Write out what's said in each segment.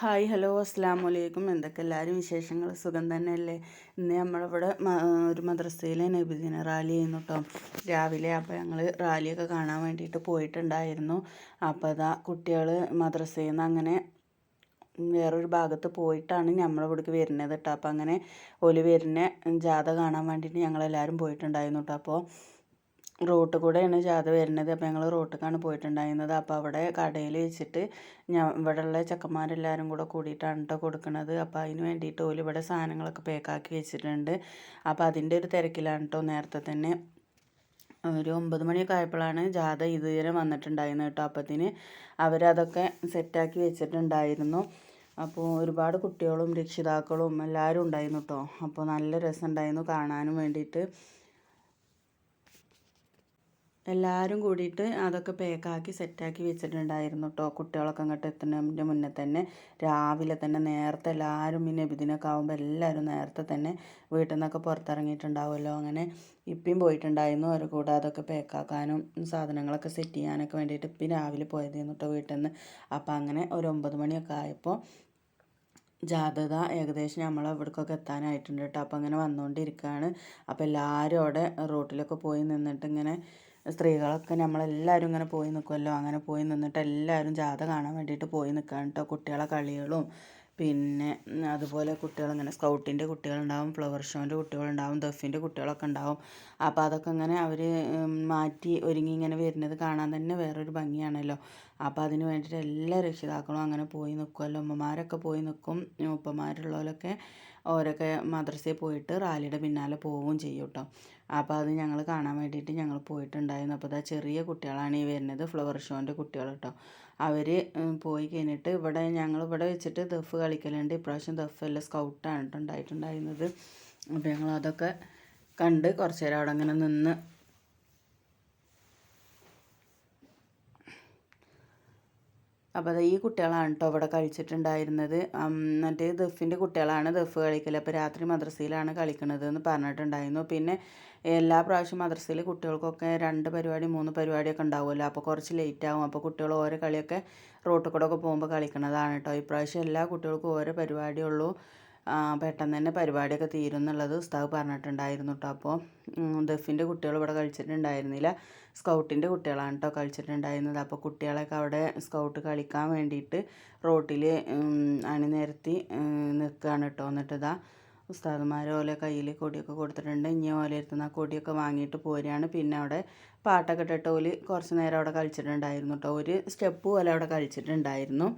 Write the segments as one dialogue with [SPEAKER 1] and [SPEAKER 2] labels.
[SPEAKER 1] Hi hello അസ്സാം വലൈക്കും എന്തൊക്കെ എല്ലാവരും വിശേഷങ്ങൾ? സുഖം തന്നെയല്ലേ? ഇന്ന് നമ്മളിവിടെ ഒരു മദ്രസയിലെ നബിദിന റാലി ചെയ്യുന്നു കേട്ടോ രാവിലെ അപ്പോൾ ഞങ്ങൾ റാലിയൊക്കെ കാണാൻ വേണ്ടിയിട്ട് പോയിട്ടുണ്ടായിരുന്നു. അപ്പോൾ അതാ കുട്ടികൾ മദ്രസയിൽ നിന്ന് അങ്ങനെ വേറൊരു ഭാഗത്ത് പോയിട്ടാണ് നമ്മളിവിടേക്ക് വരുന്നത് കേട്ടോ അപ്പോൾ അങ്ങനെ ഒലി വരുന്ന ജാഥ കാണാൻ വേണ്ടിയിട്ട് ഞങ്ങളെല്ലാവരും പോയിട്ടുണ്ടായിരുന്നു കേട്ടോ അപ്പോൾ റോട്ടിൽ കൂടെയാണ് ജാഥ വരുന്നത്. അപ്പോൾ ഞങ്ങൾ റോട്ടിലേക്കാണ് പോയിട്ടുണ്ടായിരുന്നത്. അപ്പോൾ അവിടെ കടയിൽ വെച്ചിട്ട് ഞാൻ ഇവിടെയുള്ള ചെക്കന്മാരെല്ലാവരും കൂടെ കൂടിയിട്ടാണ് കേട്ടോ കൊടുക്കുന്നത് അപ്പോൾ അതിന് വേണ്ടിയിട്ട് ഓൽ ഇവിടെ സാധനങ്ങളൊക്കെ പേക്കാക്കി വെച്ചിട്ടുണ്ട്. അപ്പോൾ അതിന്റെ ഒരു തിരക്കിലാണ് കേട്ടോ നേരത്തെ തന്നെ. ഒരു ഒമ്പത് മണിയൊക്കെ ആയപ്പോഴാണ് ജാഥ ഇതുവരെ വന്നിട്ടുണ്ടായിരുന്നത് കേട്ടോ അപ്പത്തിന് അവരതൊക്കെ സെറ്റാക്കി വെച്ചിട്ടുണ്ടായിരുന്നു. അപ്പോൾ ഒരുപാട് കുട്ടികളും രക്ഷിതാക്കളും എല്ലാവരും ഉണ്ടായിരുന്നു കേട്ടോ അപ്പോൾ നല്ല രസമുണ്ടായിരുന്നു കാണാനും വേണ്ടിയിട്ട്. എല്ലാവരും കൂടിയിട്ട് അതൊക്കെ പേക്കാക്കി സെറ്റാക്കി വെച്ചിട്ടുണ്ടായിരുന്നു കേട്ടോ കുട്ടികളൊക്കെ അങ്ങോട്ട് എത്തുന്നതിന്റെ മുന്നേ തന്നെ. രാവിലെ തന്നെ നേരത്തെ എല്ലാവരും ഈ നബിദിനൊക്കെ ആകുമ്പോൾ എല്ലാവരും നേരത്തെ തന്നെ വീട്ടിൽ നിന്നൊക്കെ പുറത്തിറങ്ങിയിട്ടുണ്ടാവുമല്ലോ. അങ്ങനെ ഇപ്പം പോയിട്ടുണ്ടായിരുന്നു. അവർ കൂടെ അതൊക്കെ പേക്കാക്കാനും സാധനങ്ങളൊക്കെ സെറ്റ് ചെയ്യാനൊക്കെ വേണ്ടിയിട്ട് ഇപ്പം രാവിലെ പോയതായിരുന്നു കേട്ടോ വീട്ടിൽ നിന്ന് അപ്പോൾ അങ്ങനെ ഒരു ഒമ്പത് മണിയൊക്കെ ആയപ്പോൾ ജാഥത ഏകദേശം നമ്മൾ അവിടേക്കൊക്കെ എത്താനായിട്ടുണ്ട് കേട്ടോ അപ്പോൾ അങ്ങനെ വന്നുകൊണ്ടിരിക്കുകയാണ് അപ്പോൾ എല്ലാവരും അവിടെ റോട്ടിലൊക്കെ പോയി നിന്നിട്ട് ഇങ്ങനെ സ്ത്രീകളൊക്കെ നമ്മളെല്ലാവരും ഇങ്ങനെ പോയി നിൽക്കുമല്ലോ അങ്ങനെ പോയി നിന്നിട്ട് എല്ലാവരും ജാഥ കാണാൻ വേണ്ടിയിട്ട് പോയി നിൽക്കുകയാണ് കേട്ടോ കുട്ടികളെ കളികളും പിന്നെ അതുപോലെ കുട്ടികളിങ്ങനെ സ്കൗട്ടിന്റെ കുട്ടികളുണ്ടാവും ഫ്ലവർ ഷോന്റെ കുട്ടികളുണ്ടാവും ദഫിന്റെ കുട്ടികളൊക്കെ ഉണ്ടാവും. അപ്പോൾ അതൊക്കെ ഇങ്ങനെ അവർ മാറ്റി ഒരുങ്ങി ഇങ്ങനെ വരുന്നത് കാണാൻ തന്നെ വേറൊരു ഭംഗിയാണല്ലോ. അപ്പോൾ അതിന് വേണ്ടിയിട്ട് എല്ലാ രക്ഷിതാക്കളും അങ്ങനെ പോയി നിൽക്കുമല്ലോ ഉമ്മമാരൊക്കെ പോയി നിൽക്കും ഉപ്പമാരുള്ളവരൊക്കെ ഓരൊക്കെ മദ്രസയിൽ പോയിട്ട് റാലിയുടെ പിന്നാലെ പോവുകയും ചെയ്യും കേട്ടോ അപ്പോൾ അത് ഞങ്ങൾ കാണാൻ വേണ്ടിയിട്ട് ഞങ്ങൾ പോയിട്ടുണ്ടായിരുന്നു. അപ്പോൾ അതാ ചെറിയ കുട്ടികളാണ് ഈ വരുന്നത് ഫ്ലവർ ഷോന്റെ കുട്ടികൾ കേട്ടോ അവർ പോയി കഴിഞ്ഞിട്ട് ഇവിടെ ഞങ്ങൾ ഇവിടെ വെച്ചിട്ട് ദഫ് കളിക്കലുണ്ട്. ഇപ്രാവശ്യം ദഫ് എല്ലാം സ്കൗട്ടാണ് കേട്ടോ ഉണ്ടായിട്ടുണ്ടായിരുന്നത്. അപ്പോൾ ഞങ്ങൾ അതൊക്കെ കണ്ട് കുറച്ച് നേരം അവിടെ അങ്ങനെ നിന്ന് അപ്പോൾ അത് ഈ കുട്ടികളാണ് കേട്ടോ ഇവിടെ കളിച്ചിട്ടുണ്ടായിരുന്നത്. മറ്റേ ദഫിന്റെ കുട്ടികളാണ് ദഫ് കളിക്കൽ അപ്പോൾ രാത്രി മദ്രസയിലാണ് കളിക്കുന്നത് എന്ന് പറഞ്ഞിട്ടുണ്ടായിരുന്നു. പിന്നെ എല്ലാ പ്രാവശ്യം മദ്രസയിൽ കുട്ടികൾക്കൊക്കെ രണ്ട് പരിപാടി മൂന്ന് പരിപാടിയൊക്കെ ഉണ്ടാവുമല്ലോ. അപ്പോൾ കുറച്ച് ലേറ്റ് ആവും. അപ്പോൾ കുട്ടികൾ ഓരോ കളിയൊക്കെ റോട്ടിൽ കൂടെ ഒക്കെ പോകുമ്പോൾ കളിക്കുന്നതാണ് കേട്ടോ ഇപ്രാവശ്യം എല്ലാ കുട്ടികൾക്കും ഓരോ പരിപാടിയുള്ളൂ പെട്ടെന്ന് തന്നെ പരിപാടിയൊക്കെ തീരും എന്നുള്ളത് ഉസ്താവ് പറഞ്ഞിട്ടുണ്ടായിരുന്നു കേട്ടോ അപ്പോൾ ദഫിന്റെ കുട്ടികൾ ഇവിടെ കളിച്ചിട്ടുണ്ടായിരുന്നില്ല. സ്കൗട്ടിന്റെ കുട്ടികളാണ് കേട്ടോ കളിച്ചിട്ടുണ്ടായിരുന്നത്. അപ്പോൾ കുട്ടികളൊക്കെ അവിടെ സ്കൗട്ട് കളിക്കാൻ വേണ്ടിയിട്ട് റോട്ടിൽ അണിനിരത്തി നിൽക്കുകയാണ് കേട്ടോ എന്നിട്ട് ഇതാ ഉസ്താദുമാർ ഓലെ കയ്യിൽ കൊടിയൊക്കെ കൊടുത്തിട്ടുണ്ട്. ഇനി ഓലെ ഇരുത്തുന്ന കൊടിയൊക്കെ വാങ്ങിയിട്ട് പോരുകയാണ്. പിന്നെ അവിടെ പാട്ടൊക്കെ ഇട്ടിട്ട് ഓൽ കുറച്ച് നേരം അവിടെ കളിച്ചിട്ടുണ്ടായിരുന്നു കേട്ടോ ഒരു സ്റ്റെപ്പ് പോലെ അവിടെ കളിച്ചിട്ടുണ്ടായിരുന്നു.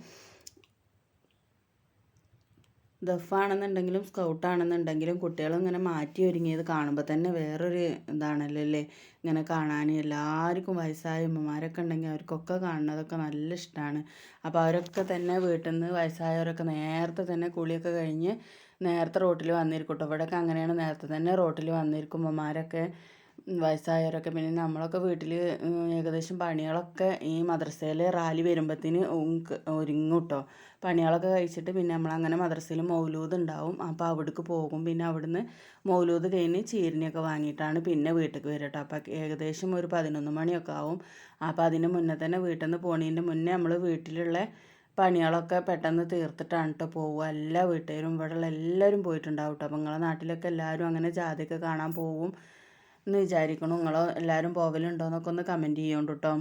[SPEAKER 1] ദഫാണെന്നുണ്ടെങ്കിലും സ്കൗട്ടാണെന്നുണ്ടെങ്കിലും കുട്ടികൾ ഇങ്ങനെ മാറ്റി ഒരുങ്ങിയത് കാണുമ്പോൾ തന്നെ വേറൊരു ഇതാണല്ലോ അല്ലേ ഇങ്ങനെ കാണാൻ എല്ലാവർക്കും വയസ്സായ അമ്മമാരൊക്കെ ഉണ്ടെങ്കിൽ അവർക്കൊക്കെ കാണുന്നതൊക്കെ നല്ല ഇഷ്ടമാണ് അപ്പോൾ അവരൊക്കെ തന്നെ വീട്ടിൽ നിന്ന് വയസ്സായവരൊക്കെ നേരത്തെ തന്നെ കുളിയൊക്കെ കഴിഞ്ഞ് നേരത്തെ റോട്ടിൽ വന്നിരിക്കും കേട്ടോ ഇവിടെയൊക്കെ അങ്ങനെയാണ് നേരത്തെ തന്നെ റോട്ടിൽ വന്നിരിക്കും അമ്മമാരൊക്കെ വയസ്സായവരൊക്കെ. പിന്നെ നമ്മളൊക്കെ വീട്ടിൽ ഏകദേശം പണികളൊക്കെ ഈ മദ്രസയിലെ റാലി വരുമ്പോഴത്തേന് ഒരുങ്ങും കേട്ടോ പണികളൊക്കെ കഴിച്ചിട്ട് പിന്നെ നമ്മളങ്ങനെ മദ്രസയിൽ മൗലൂദ് ഉണ്ടാവും. അപ്പോൾ അവിടേക്ക് പോകും. പിന്നെ അവിടുന്ന് മൗലൂദ് കഴിഞ്ഞ് ചീരണിയൊക്കെ വാങ്ങിയിട്ടാണ് പിന്നെ വീട്ടിലേക്ക് വരിക കേട്ടോ അപ്പോൾ ഏകദേശം ഒരു പതിനൊന്ന് മണിയൊക്കെ ആവും. അപ്പോൾ അതിന് മുന്നേ തന്നെ വീട്ടിൽ നിന്ന് പോണതിന്റെ മുന്നേ നമ്മൾ വീട്ടിലുള്ള പണികളൊക്കെ പെട്ടെന്ന് തീർത്തിട്ടാണ് കേട്ടോ പോവുക. എല്ലാ വീട്ടുകാരും ഇവിടെയുള്ള എല്ലാവരും പോയിട്ടുണ്ടാവും കേട്ടോ അപ്പോൾ നിങ്ങളുടെ നാട്ടിലൊക്കെ എല്ലാവരും അങ്ങനെ ജാതിയൊക്കെ കാണാൻ പോവും. എന്ന് വിചാരിക്കുന്നു നിങ്ങൾ എല്ലാവരും പോകലുണ്ടോ എന്നൊക്കെ ഒന്ന് കമന്റ് ചെയ്യുന്നുണ്ട് കേട്ടോ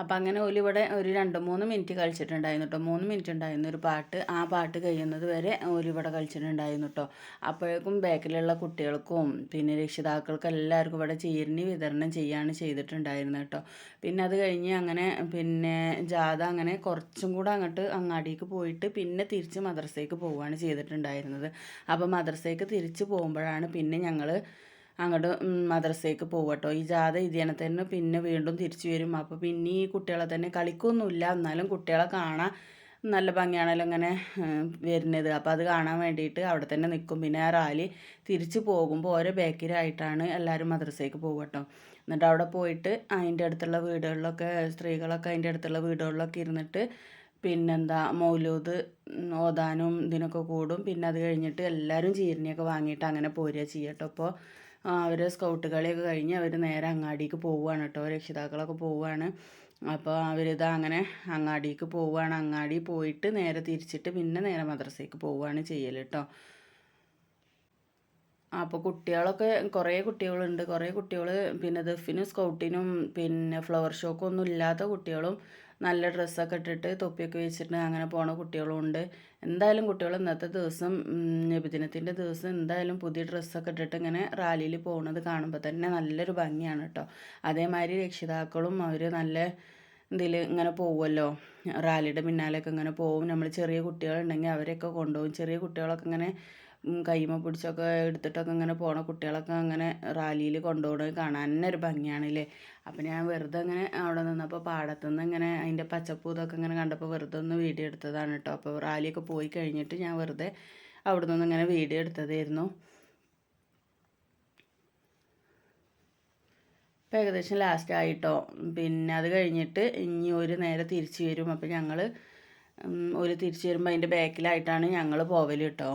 [SPEAKER 1] അപ്പം അങ്ങനെ ഓലിവിടെ ഒരു രണ്ട് മൂന്ന് മിനിറ്റ് കളിച്ചിട്ടുണ്ടായിരുന്നു കേട്ടോ മൂന്ന് മിനിറ്റ് ഉണ്ടായിരുന്നു ഒരു പാട്ട്. ആ പാട്ട് കഴിയുന്നത് വരെ ഓലിവിടെ കളിച്ചിട്ടുണ്ടായിരുന്നു കേട്ടോ അപ്പോഴേക്കും ബാക്കിലുള്ള കുട്ടികൾക്കും പിന്നെ രക്ഷിതാക്കൾക്കും എല്ലാവർക്കും ഇവിടെ ചീരിനി വിതരണം ചെയ്യാണ് ചെയ്തിട്ടുണ്ടായിരുന്നത് കേട്ടോ പിന്നെ അത് കഴിഞ്ഞ് അങ്ങനെ പിന്നെ ജാഥ അങ്ങനെ കുറച്ചും കൂടെ അങ്ങോട്ട് അങ്ങാടിക്ക് പോയിട്ട് പിന്നെ തിരിച്ച് മദ്രസയ്ക്ക് പോവുകയാണ് ചെയ്തിട്ടുണ്ടായിരുന്നത്. അപ്പോൾ മദ്രസയ്ക്ക് തിരിച്ച് പോകുമ്പോഴാണ് പിന്നെ ഞങ്ങൾ അങ്ങോട്ട് മദ്രസയ്ക്ക് പോകട്ടോ ഈ ജാഥ ഇതിനെ തന്നെ പിന്നെ വീണ്ടും തിരിച്ചു വരും. അപ്പോൾ പിന്നെ ഈ കുട്ടികളെ തന്നെ കളിക്കൊന്നുമില്ല. എന്നാലും കുട്ടികളെ കാണാൻ നല്ല ഭംഗിയാണല്ലോ ഇങ്ങനെ വരുന്നത്. അപ്പോൾ അത് കാണാൻ വേണ്ടിയിട്ട് അവിടെ തന്നെ നിൽക്കും പിന്നെ ആ റാലി തിരിച്ചു പോകുമ്പോൾ ഓരോ ബേക്കരായിട്ടാണ് എല്ലാവരും മദ്രസയ്ക്ക് പോകട്ടോ എന്നിട്ട് അവിടെ പോയിട്ട് അതിന്റെ അടുത്തുള്ള വീടുകളിലൊക്കെ സ്ത്രീകളൊക്കെ അതിന്റെ അടുത്തുള്ള വീടുകളിലൊക്കെ ഇരുന്നിട്ട് പിന്നെന്താ മൗലൂദ് ഓതാനും ഇതിനൊക്കെ കൂടും. പിന്നെ അത് കഴിഞ്ഞിട്ട് എല്ലാവരും ചീരണിയൊക്കെ വാങ്ങിയിട്ട് അങ്ങനെ പോരുക ചെയ്യട്ടോ. അപ്പോൾ അവർ സ്കൗട്ട് കളിയൊക്കെ കഴിഞ്ഞ് അവർ നേരെ അങ്ങാടിക്ക് പോവുകയാണ് കേട്ടോ. രക്ഷിതാക്കളൊക്കെ പോവുകയാണ്. അപ്പോൾ അവരിത് അങ്ങനെ അങ്ങാടിക്ക് പോവുകയാണ്. അങ്ങാടി പോയിട്ട് നേരെ തിരിച്ചിട്ട് പിന്നെ നേരെ മദ്രസയ്ക്ക് പോവുകയാണ് ചെയ്യൽ കേട്ടോ. അപ്പോൾ കുട്ടികളൊക്കെ കുറേ കുട്ടികളുണ്ട്. കുറേ കുട്ടികൾ പിന്നെ ദഫിനും സ്കൗട്ടിനും പിന്നെ ഫ്ലവർ ഷോക്കും ഒന്നും ഇല്ലാത്ത കുട്ടികളും നല്ല ഡ്രസ്സൊക്കെ ഇട്ടിട്ട് തൊപ്പിയൊക്കെ വെച്ചിട്ട് അങ്ങനെ പോണ കുട്ടികളും ഉണ്ട് എന്തായാലും കുട്ടികൾ ഇന്നത്തെ ദിവസം നബിദിനത്തിന്റെ ദിവസം എന്തായാലും പുതിയ ഡ്രസ്സൊക്കെ ഇട്ടിട്ട് ഇങ്ങനെ റാലിയിൽ പോകുന്നത് കാണുമ്പോൾ തന്നെ നല്ലൊരു ഭംഗിയാണ് കേട്ടോ അതേമാതിരി രക്ഷിതാക്കളും അവർ നല്ല ഇതിൽ ഇങ്ങനെ പോകുമല്ലോ റാലിയുടെ പിന്നാലെയൊക്കെ ഇങ്ങനെ പോകും നമ്മൾ ചെറിയ കുട്ടികളുണ്ടെങ്കിൽ അവരെയൊക്കെ കൊണ്ടുപോകും. ചെറിയ കുട്ടികളൊക്കെ ഇങ്ങനെ കൈമ പിടിച്ചൊക്കെ എടുത്തിട്ടൊക്കെ ഇങ്ങനെ പോണ കുട്ടികളൊക്കെ അങ്ങനെ റാലിയിൽ കൊണ്ടുപോകണത് കാണാൻ തന്നെ ഒരു ഭംഗിയാണല്ലേ? അപ്പം ഞാൻ വെറുതെ അങ്ങനെ അവിടെ നിന്നപ്പോൾ പാടത്തു നിന്ന് ഇങ്ങനെ അതിന്റെ പച്ചപ്പൂതൊക്കെ ഇങ്ങനെ കണ്ടപ്പോൾ വെറുതെ ഒന്ന് വീഡിയോ എടുത്തതാണ് കേട്ടോ. അപ്പോൾ റാലിയൊക്കെ പോയി കഴിഞ്ഞിട്ട് ഞാൻ വെറുതെ അവിടെ നിന്ന് ഇങ്ങനെ വീഡിയോ എടുത്തതായിരുന്നു. ഇപ്പം ഏകദേശം ലാസ്റ്റ് ആയിട്ടോ. പിന്നെ അത് കഴിഞ്ഞിട്ട് ഇനി ഒരു നേരെ തിരിച്ചു വരും. അപ്പോൾ ഞങ്ങൾ ഒരു തിരിച്ചു വരുമ്പോൾ അതിന്റെ ബാക്കിലായിട്ടാണ് ഞങ്ങൾ പോവൽ കേട്ടോ.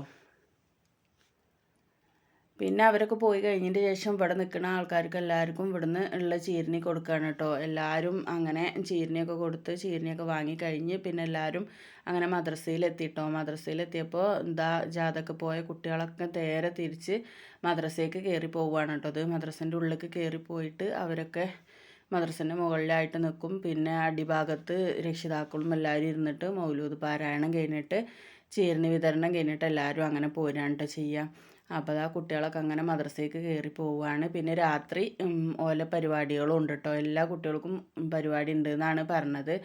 [SPEAKER 1] പിന്നെ അവരൊക്കെ പോയി കഴിഞ്ഞതിന് ശേഷം ഇവിടെ നിൽക്കുന്ന ആൾക്കാർക്ക് എല്ലാവർക്കും ഇവിടുന്ന് ഉള്ള ചീരണി കൊടുക്കുകയാണ് കേട്ടോ. എല്ലാവരും അങ്ങനെ ചീരണിയൊക്കെ കൊടുത്ത് ചീരണിയൊക്കെ വാങ്ങി കഴിഞ്ഞ് പിന്നെ എല്ലാവരും അങ്ങനെ മദ്രസയിലെത്തിയിട്ടോ മദ്രസയിലെത്തിയപ്പോൾ എന്താ ജാതൊക്കെ പോയ കുട്ടികളൊക്കെ നേരെ തിരിച്ച് മദ്രസയ്ക്ക് കയറി പോവുകയാണ് കേട്ടോ. അത് മദ്രസേന്റെ ഉള്ളിലേക്ക് കയറി പോയിട്ട് അവരൊക്കെ മദ്രസേന്റെ മുകളിലായിട്ട് നിൽക്കും. പിന്നെ അടിഭാഗത്ത് രക്ഷിതാക്കളും എല്ലാവരും ഇരുന്നിട്ട് മൗലൂദ് പാരായണം കഴിഞ്ഞിട്ട് ചീരണി വിതരണം കഴിഞ്ഞിട്ട് എല്ലാവരും അങ്ങനെ പോരാണ് കേട്ടോ ചെയ്യുക. അപ്പോൾ ആ കുട്ടികളൊക്കെ അങ്ങനെ മദ്രസയ്ക്ക് കയറി പോവുകയാണ് പിന്നെ രാത്രി ഓല പരിപാടികളും ഉണ്ട് കേട്ടോ എല്ലാ കുട്ടികൾക്കും പരിപാടി ഉണ്ട് എന്നാണ് പറഞ്ഞത്.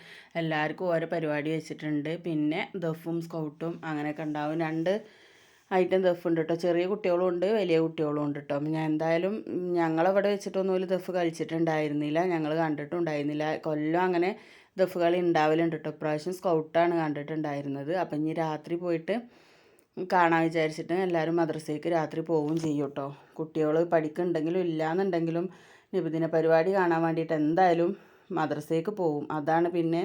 [SPEAKER 1] എല്ലാവർക്കും ഓരോ പരിപാടി വെച്ചിട്ടുണ്ട്. പിന്നെ ദഫും സ്കൗട്ടും അങ്ങനെയൊക്കെ ഉണ്ടാവും. രണ്ട് ഐറ്റം ദഫ് ഉണ്ട് കേട്ടോ ചെറിയ കുട്ടികളും ഉണ്ട് വലിയ കുട്ടികളും ഉണ്ട് കേട്ടോ ഞാൻ എന്തായാലും ഞങ്ങളവിടെ വെച്ചിട്ടൊന്നും ഒരു ദഫ് കളിച്ചിട്ടുണ്ടായിരുന്നില്ല. ഞങ്ങൾ കണ്ടിട്ടുണ്ടായിരുന്നില്ല. കൊല്ലം അങ്ങനെ ദഫ് കളി ഉണ്ടാവലുണ്ട് കേട്ടോ ഇപ്രാവശ്യം സ്കൗട്ടാണ് കണ്ടിട്ടുണ്ടായിരുന്നത്. അപ്പം ഇനി രാത്രി പോയിട്ട് കാണാൻ വിചാരിച്ചിട്ട് എല്ലാവരും മദ്രസയ്ക്ക് രാത്രി പോവുകയും ചെയ്യും കേട്ടോ കുട്ടികൾ പഠിക്കുന്നുണ്ടെങ്കിലും ഇല്ലയെന്നുണ്ടെങ്കിലും നിബിദിന പരിപാടി കാണാൻ വേണ്ടിയിട്ട് എന്തായാലും മദ്രസയ്ക്ക് പോവും. അതാണ് പിന്നെ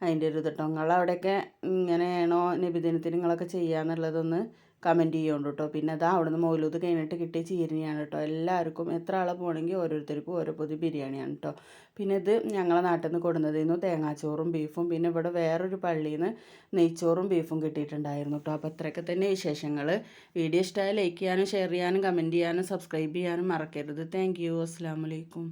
[SPEAKER 1] അതിന്റെ ഒരു ഇതിട്ടോ നിങ്ങളവിടെയൊക്കെ ഇങ്ങനെയാണോ നിബിദിനത്തിന് നിങ്ങളൊക്കെ ചെയ്യാന്നുള്ളതൊന്ന് കമന്റ് ചെയ്യുന്നുണ്ട് കേട്ടോ. പിന്നെ അതാ അവിടെ നിന്ന് മൗലൂദ് കഴിഞ്ഞിട്ട് കിട്ടിയ ചീരണിയാണ് കേട്ടോ. എല്ലാവർക്കും എത്ര ആളെ പോകണമെങ്കിൽ ഓരോരുത്തർക്കും ഓരോ പൊതി ബിരിയാണിയാണ് കേട്ടോ. പിന്നെ ഇത് ഞങ്ങളെ നാട്ടിൽ നിന്ന് കൊടുന്നതായിരുന്നു തേങ്ങാച്ചോറും ബീഫും. പിന്നെ ഇവിടെ വേറൊരു പള്ളിയിൽ നിന്ന് നെയ്ച്ചോറും ബീഫും കിട്ടിയിട്ടുണ്ടായിരുന്നു കേട്ടോ. അപ്പോൾ അത്രയൊക്കെ തന്നെ വിശേഷങ്ങൾ വീഡിയോ ഇഷ്ടമായ ലൈക്ക് ചെയ്യാനും ഷെയർ ചെയ്യാനും കമന്റ് ചെയ്യാനും സബ്സ്ക്രൈബ് ചെയ്യാനും മറക്കരുത്. താങ്ക് യു അസ്സാം വലൈക്കും